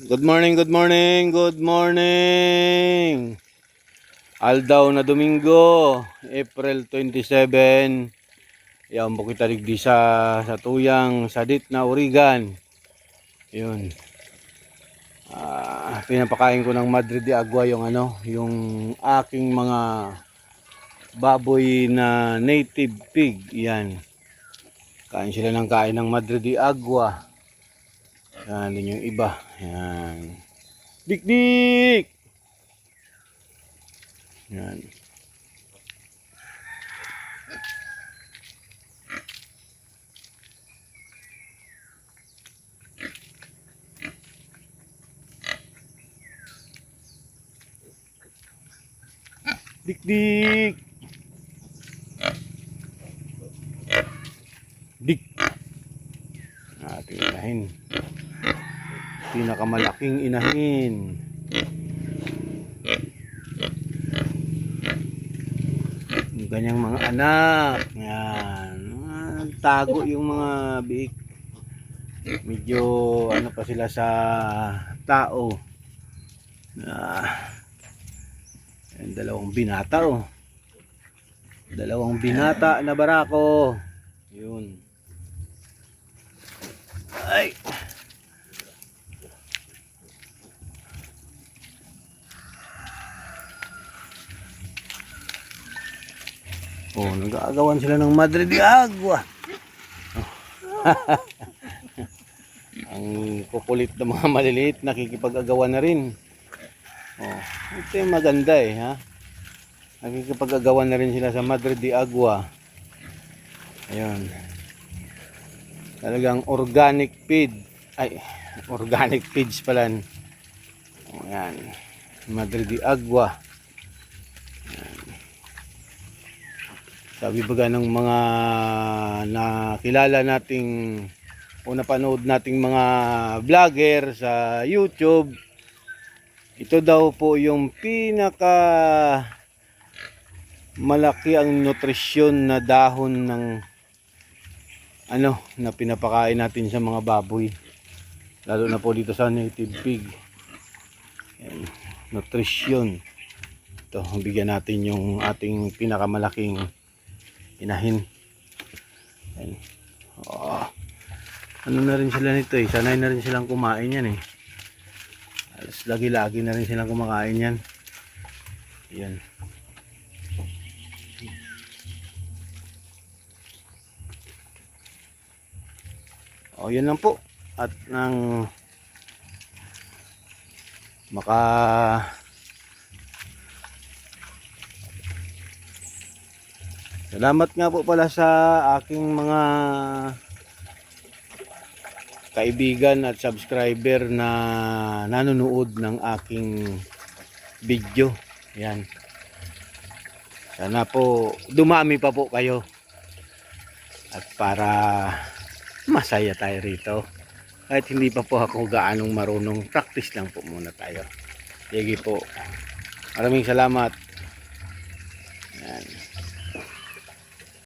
Good morning, good morning, good morning. Aldaw na Domingo, April 27. Yan po kita digdi sa sa tuyang sadit na Origan. Yun. Ah, pinapakain ko ng Madrid de Agua yung ano, yung aking mga baboy na native pig. Yan. Kain sila ng kain ng Madrid de Agua. Yan din yung iba. Yan. Dik-dik! Yan. Dik-dik! Dik! Ating inahin pinakamalaking inahin. Yung Ganyang mga anak. Yan. Ah, Tago yung mga biik. Medyo ano pa sila sa tao. Ah, yan, dalawang binata oh. Dalawang binata na barako. Yun. Ay. Oh, nag-aagawan sila ng Madre de Agua. Ang kukulit ng mga maliliit, nakikipag-agawan na rin. Oh, ito yung maganda eh, ha? Nakikipag-agawan na rin sila sa Madre de Agua. Ayun. Talagang organic feed. Ay, organic feeds pala. Oh, yan. Madre de Agua. Sabi baga ng mga nakilala nating o napanood nating mga vlogger sa YouTube, ito daw po yung pinaka malaki ang nutrisyon na dahon ng ano na pinapakain natin sa mga baboy. Lalo na po dito sa native pig. Yan, nutrisyon. Ito, bigyan natin yung ating pinakamalaking inahin. Ayan. Oh. Ano na rin sila nito eh. Sanay na rin silang kumain yan eh. Alas lagi-lagi na rin silang kumakain yan. Yan. O yan lang po. At nang maka Salamat nga po pala sa aking mga kaibigan at subscriber na nanonood ng aking video. Yan. Sana po dumami pa po kayo. At para masaya tayo rito. Kahit hindi pa po ako gaanong marunong, practice lang po muna tayo. Sige po. Maraming salamat.